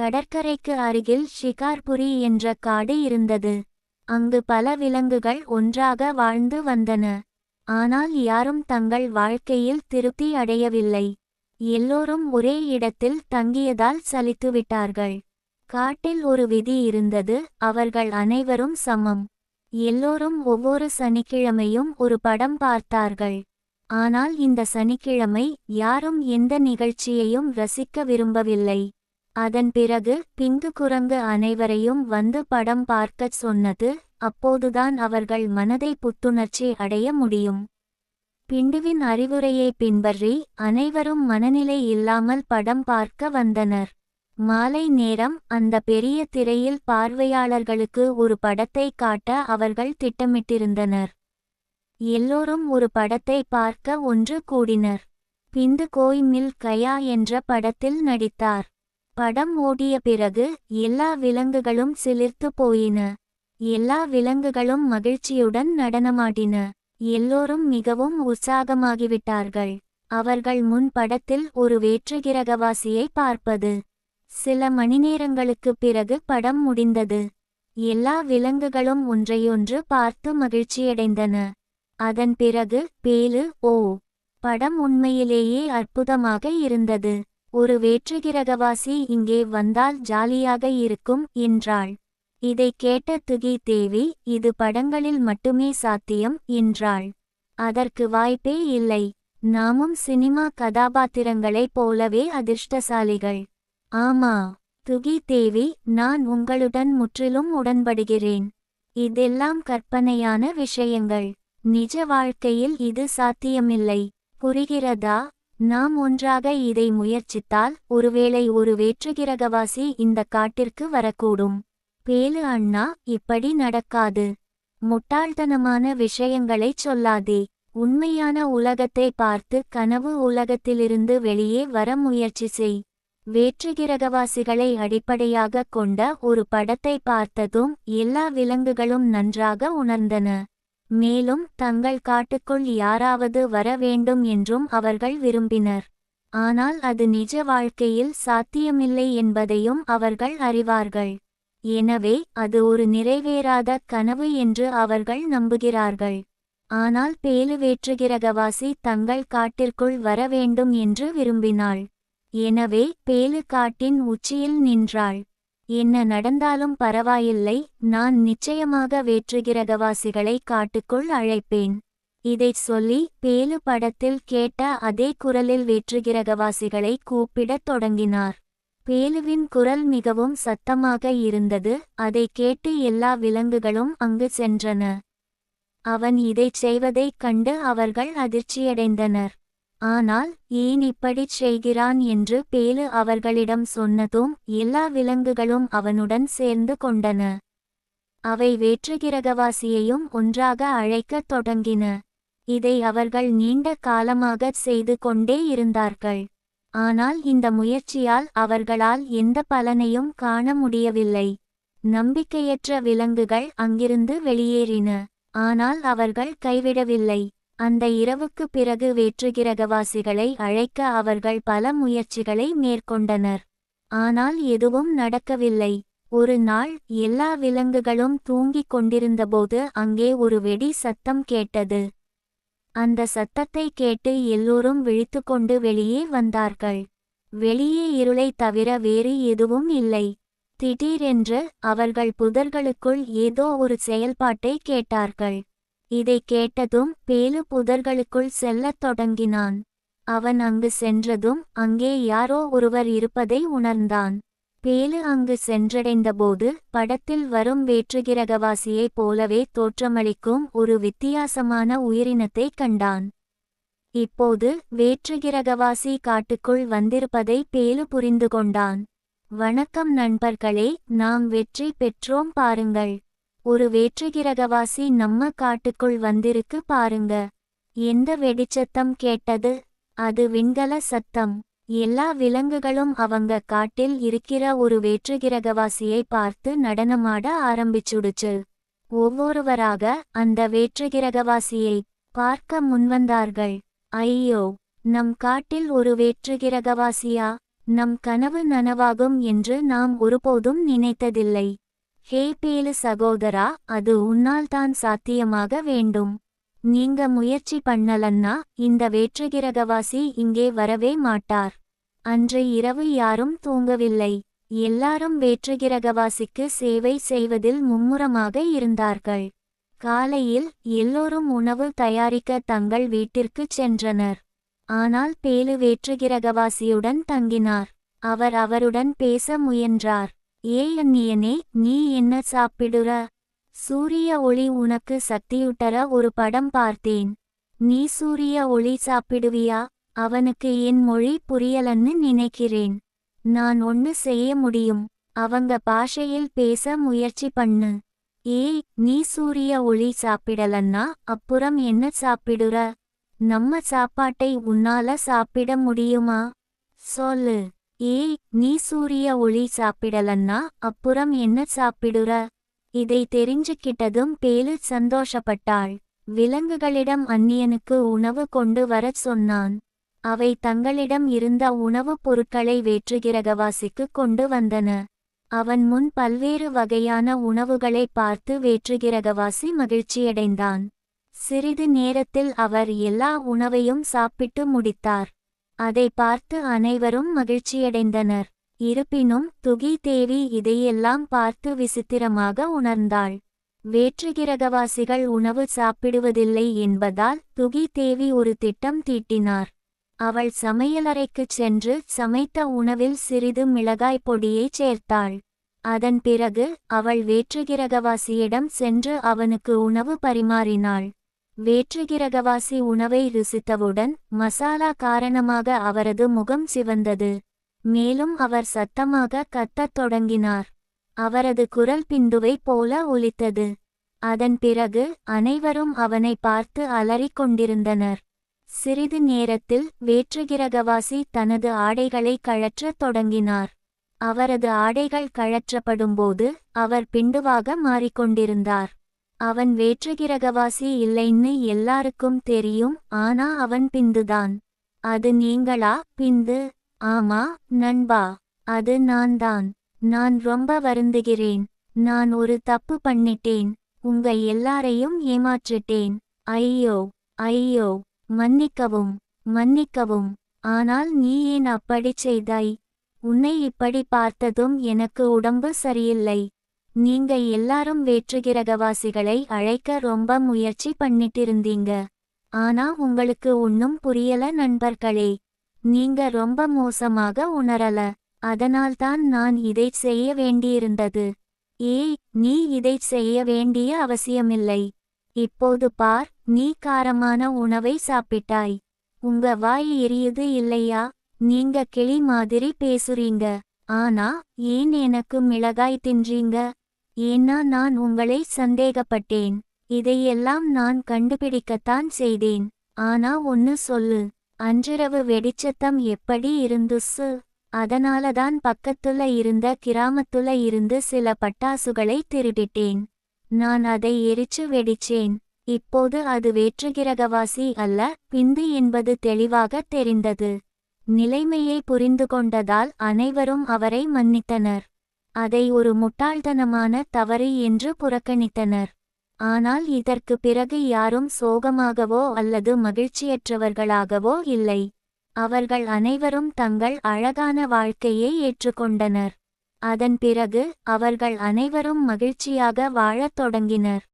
கடற்கரைக்கு அருகில் ஷிகார்புரி என்ற காடு இருந்தது. அங்கு பல விலங்குகள் ஒன்றாக வாழ்ந்து வந்தன. ஆனால் யாரும் தங்கள் வாழ்க்கையில் திருப்தி அடையவில்லை. எல்லோரும் ஒரே இடத்தில் தங்கியதால் சலித்துவிட்டார்கள். காட்டில் ஒரு விதி இருந்தது அவர்கள் அனைவரும் சமம். எல்லோரும் ஒவ்வொரு சனிக்கிழமையும் ஒரு படம் பார்த்தார்கள். ஆனால் இந்த சனிக்கிழமை யாரும் எந்த நிகழ்ச்சியையும் ரசிக்க விரும்பவில்லை. அதன் பிறகு பிந்து குரங்கு அனைவரையும் வந்து படம் பார்க்கச் சொன்னது அப்போதுதான் அவர்கள் மனதை புத்துணர்ச்சி அடைய முடியும். பிண்டுவின் அறிவுரையை பின்பற்றி அனைவரும் மனநிலை இல்லாமல் படம் பார்க்க வந்தனர். மாலை நேரம் அந்த பெரிய திரையில் பார்வையாளர்களுக்கு ஒரு படத்தை காட்ட அவர்கள் திட்டமிட்டிருந்தனர். எல்லோரும் ஒரு படத்தை பார்க்க ஒன்று கூடினர். பிந்து கோய் மில் கயா என்ற படத்தில் நடித்தார். படம் ஓடிய பிறகு எல்லா விலங்குகளும் சிலிர்த்து போயின. எல்லா விலங்குகளும் மகிழ்ச்சியுடன் நடனமாடின. எல்லோரும் மிகவும் உற்சாகமாகிவிட்டார்கள். அவர்கள் முன் படத்தில் ஒரு வேற்றுகிரகவாசியை பார்ப்பது. சில மணிநேரங்களுக்குப் பிறகு படம் முடிந்தது. எல்லா விலங்குகளும் ஒன்றையொன்று பார்த்து மகிழ்ச்சியடைந்தன. அதன் பிறகு பேலு ஓ! படம் உண்மையிலேயே அற்புதமாக இருந்தது. ஒரு வேற்றுகிரகவாசி இங்கே வந்தால் ஜாலியாக இருக்கும் என்றாள். இதைக் கேட்ட துகி தேவி இது படங்களில் மட்டுமே சாத்தியம் என்றாள். அதற்கு வாய்ப்பே இல்லை. நாமும் சினிமா கதாபாத்திரங்களைப் போலவே அதிர்ஷ்டசாலிகள். ஆமா துகி தேவி நான் உங்களுடன் முற்றிலும் உடன்படுகிறேன். இதெல்லாம் கற்பனையான விஷயங்கள். நிஜ வாழ்க்கையில் இது சாத்தியமில்லை. புரிகிறதா? நாம் ஒன்றாக இதை முயற்சித்தால் ஒருவேளை ஒரு வேற்றுகிரகவாசி இந்த காட்டிற்கு வரக்கூடும். பேலு அண்ணா இப்படி நடக்காது. முட்டாள்தனமான விஷயங்களைச் சொல்லாதே. உண்மையான உலகத்தை பார்த்து கனவு உலகத்திலிருந்து வெளியே வர முயற்சி செய். வேற்றுகிரகவாசிகளை அடிப்படையாகக் கொண்ட ஒரு படத்தை பார்த்ததும் எல்லா விலங்குகளும் நன்றாக உணர்ந்தன. மேலும் தங்கள் காட்டுக்குள் யாராவது வர வேண்டும் என்றும் அவர்கள் விரும்பினர். ஆனால் அது நிஜ வாழ்க்கையில் சாத்தியமில்லை என்பதையும் அவர்கள் அறிவார்கள். எனவே அது ஒரு நிறைவேறாத கனவு என்று அவர்கள் நம்புகிறார்கள். ஆனால் பேலுவேற்றுகிரகவாசி தங்கள் காட்டிற்குள் வர வேண்டும் என்று விரும்பினாள். எனவே பேலு காட்டின் உச்சியில் நின்றாள். என்ன நடந்தாலும் பரவாயில்லை நான் நிச்சயமாக வேற்றுகிரகவாசிகளை காட்டுக்குள் அழைப்பேன். இதைச் சொல்லி பேலு படத்தில் கேட்ட அதே குரலில் வேற்றுகிரகவாசிகளை கூப்பிடத் தொடங்கினார். பேலுவின் குரல் மிகவும் சத்தமாக இருந்தது அதை கேட்டு எல்லா விலங்குகளும் அங்கு சென்றன. அவன் இதைச் செய்வதைக் கண்டு அவர்கள் அதிர்ச்சியடைந்தனர். ஆனால் ஏன் இப்படிச் செய்கிறான்? என்று பேலு அவர்களிடம் சொன்னதும் எல்லா விலங்குகளும் அவனுடன் சேர்ந்து கொண்டன. அவை வேற்றுகிரகவாசியையும் ஒன்றாக அழைக்கத் தொடங்கின. இதை அவர்கள் நீண்ட காலமாகச் செய்து கொண்டே இருந்தார்கள். ஆனால் இந்த முயற்சியால் அவர்களால் எந்த பலனையும் காண முடியவில்லை. நம்பிக்கையற்ற விலங்குகள் அங்கிருந்து வெளியேறின. ஆனால் அவர்கள் கைவிடவில்லை. அந்த இரவுக்கு பிறகு வேற்றுகிரகவாசிகளை அழைக்க அவர்கள் பல முயற்சிகளை மேற்கொண்டனர். ஆனால் எதுவும் நடக்கவில்லை. ஒரு நாள் எல்லா விலங்குகளும் தூங்கிக் கொண்டிருந்தபோது அங்கே ஒரு வெடி சத்தம் கேட்டது. அந்த சத்தத்தை கேட்டு எல்லோரும் விழித்துக்கொண்டு வெளியே வந்தார்கள். வெளியே இருளை தவிர வேறு எதுவும் இல்லை. திடீரென்று அவர்கள் புதர்களுக்குள் ஏதோ ஒரு செயல்பாட்டை கேட்டார்கள். இதை கேட்டதும் பேலு புதர்களுக்குள் செல்லத் தொடங்கினான். அவன் அங்கு சென்றதும் அங்கே யாரோ ஒருவர் இருப்பதை உணர்ந்தான். பேலு அங்கு சென்றடைந்தபோது படத்தில் வரும் வேற்றுகிரகவாசியைப் போலவே தோற்றமளிக்கும் ஒரு வித்தியாசமான உயிரினத்தை கண்டான். இப்போது வேற்றுகிரகவாசி காட்டுக்குள் வந்திருப்பதை பேலு புரிந்து கொண்டான். வணக்கம் நண்பர்களே நாம் வெற்றி பெற்றோம் பாருங்கள். ஒரு வேற்றுகிரகவாசி நம்ம காட்டுக்குள் வந்திருக்கு பாருங்க. எந்த வெடிச்சத்தம் கேட்டது? அது விண்கல சத்தம். எல்லா விலங்குகளும் அவங்க காட்டில் இருக்கிற ஒரு வேற்றுகிரகவாசியை பார்த்து நடனமாட ஆரம்பிச்சுடுச்சு. ஒவ்வொருவராக அந்த வேற்றுகிரகவாசியை பார்க்க முன்வந்தார்கள். ஐயோ நம் காட்டில் ஒரு வேற்றுகிரகவாசியா நம் கனவு நனவாகும் என்று நாம் ஒருபோதும் நினைத்ததில்லை. ஹே பேலு சகோதரா அது உன்னால்தான் சாத்தியமாக வேண்டும். நீங்க முயற்சி பண்ணலன்னா இந்த வேற்றுகிரகவாசி இங்கே வரவே மாட்டார். அன்று இரவு யாரும் தூங்கவில்லை. எல்லாரும் வேற்றுகிரகவாசிக்கு சேவை செய்வதில் மும்முரமாக இருந்தார்கள். காலையில் எல்லோரும் உணவு தயாரிக்க தங்கள் வீட்டிற்குச் சென்றனர். ஆனால் பேலு வேற்றுகிரகவாசியுடன் தங்கினார். அவர் அவருடன் பேச முயன்றார். ஏ அந்நியனே நீ என்ன சாப்பிடுற? சூரிய ஒளி உனக்கு சக்தியுட்டர ஒரு படம் பார்த்தேன். நீ சூரிய ஒளி சாப்பிடுவியா? அவனுக்கு என் மொழி புரியலன்னு நினைக்கிறேன். நான் ஒன்னு செய்ய முடியும். அவங்க பாஷையில் பேச முயற்சி பண்ணு. ஏய் நீ சூரிய ஒளி சாப்பிடலன்னா அப்புறம் என்ன சாப்பிடுற? நம்ம சாப்பாட்டை உன்னால சாப்பிட முடியுமா? சொல்லு. ஏய் நீ சூரிய ஒளி சாப்பிடலன்னா அப்புறம் என்ன சாப்பிடுற? இதை தெரிஞ்சுக்கிட்டதும் பேலு சந்தோஷப்பட்டாள். விலங்குகளிடம் அந்நியனுக்கு உணவு கொண்டு வரச் சொன்னான். அவை தங்களிடம் இருந்த உணவுப் பொருட்களை வேற்றுகிரகவாசிக்கு கொண்டு வந்தன. அவன் முன் பல்வேறு வகையான உணவுகளை பார்த்து வேற்றுகிரகவாசி மகிழ்ச்சியடைந்தான். சிறிது நேரத்தில் அவர் எல்லா உணவையும் சாப்பிட்டு முடித்தார். அதை பார்த்து அனைவரும் மகிழ்ச்சியடைந்தனர். இருப்பினும் துகி தேவி இதையெல்லாம் பார்த்து விசித்திரமாக உணர்ந்தாள். வேற்றுகிரகவாசிகள் உணவு சாப்பிடுவதில்லை என்பதால் துகி தேவி ஒரு திட்டம் தீட்டினார். அவள் சமையலறைக்குச் சென்று சமைத்த உணவில் சிறிது மிளகாய் பொடியைச் சேர்த்தாள். அதன் பிறகு அவள் வேற்றுகிரகவாசியிடம் சென்று அவனுக்கு உணவு பரிமாறினாள். வேற்றுகிரகவாசி உணவை ருசித்தவுடன் மசாலா காரணமாக அவரது முகம் சிவந்தது. மேலும் அவர் சத்தமாக கத்தத் தொடங்கினார். அவரது குரல் பிந்துவை போல ஒலித்தது. அதன் பிறகு அனைவரும் அவனை பார்த்து அலறிக் கொண்டிருந்தனர். சிறிது நேரத்தில் வேற்றுகிரகவாசி தனது ஆடைகளை கழற்றத் தொடங்கினார். அவரது ஆடைகள் கழற்றப்படும்போது அவர் பிண்டுவாக மாறிக்கொண்டிருந்தார். அவன் வேற்றுகிரகவாசி இல்லைன்னு எல்லாருக்கும் தெரியும் ஆனா அவன் பிந்துதான். அது நீங்களா? பிந்து. ஆமா நண்பா. அது நான்தான். நான் ரொம்ப வருந்துகிறேன். நான் ஒரு தப்பு பண்ணிட்டேன். உங்க எல்லாரையும் ஏமாற்றிட்டேன். ஐயோ ஐயோ. மன்னிக்கவும் மன்னிக்கவும். ஆனால் நீ ஏன் அப்படிச் செய்தாய்? உன்னை இப்படி பார்த்ததும் எனக்கு உடம்பு சரியில்லை. நீங்க எல்லாரும் வேற்றுகிரகவாசிகளை அழைக்க ரொம்ப முயற்சி பண்ணிட்டிருந்தீங்க. ஆனா உங்களுக்கு ஒன்னும் புரியல நண்பர்களே. நீங்க ரொம்ப மோசமாக உணரல. அதனால்தான் நான் இதைச் செய்ய வேண்டியிருந்தது. ஏய் நீ இதைச் செய்ய வேண்டிய அவசியமில்லை. இப்போது பார் நீ காரமான உணவை சாப்பிட்டாய். உங்க வாய் எரியுது இல்லையா? நீங்க கிளி மாதிரி பேசுறீங்க. ஆனா ஏன் எனக்கு மிளகாய் தின்றீங்க? ஏன்னா நான் உங்களை சந்தேகப்பட்டேன். இதையெல்லாம் நான் கண்டுபிடிக்கத்தான் செய்தேன். ஆனா ஒன்னு சொல்லு அன்றிரவு வெடிச்சத்தம் எப்படி இருந்துசு அதனாலதான் பக்கத்துல இருந்த கிராமத்துல இருந்து சில பட்டாசுகளை திருடிட்டேன். நான் அதை எரிச்சு வெடிச்சேன். இப்போது அது வேற்றுகிரகவாசி அல்ல பிந்து என்பது தெளிவாக தெரிந்தது. நிலைமையை புரிந்து கொண்டதால் அனைவரும் அவரை மன்னித்தனர். அதை ஒரு முட்டாள்தனமான தவறு என்று புறக்கணித்தனர். ஆனால் இதற்கு பிறகு யாரும் சோகமாகவோ அல்லது மகிழ்ச்சியற்றவர்களாகவோ இல்லை. அவர்கள் அனைவரும் தங்கள் அழகான வாழ்க்கையை ஏற்றுக்கொண்டனர். அதன் பிறகு அவர்கள் அனைவரும் மகிழ்ச்சியாக வாழத் தொடங்கினர்.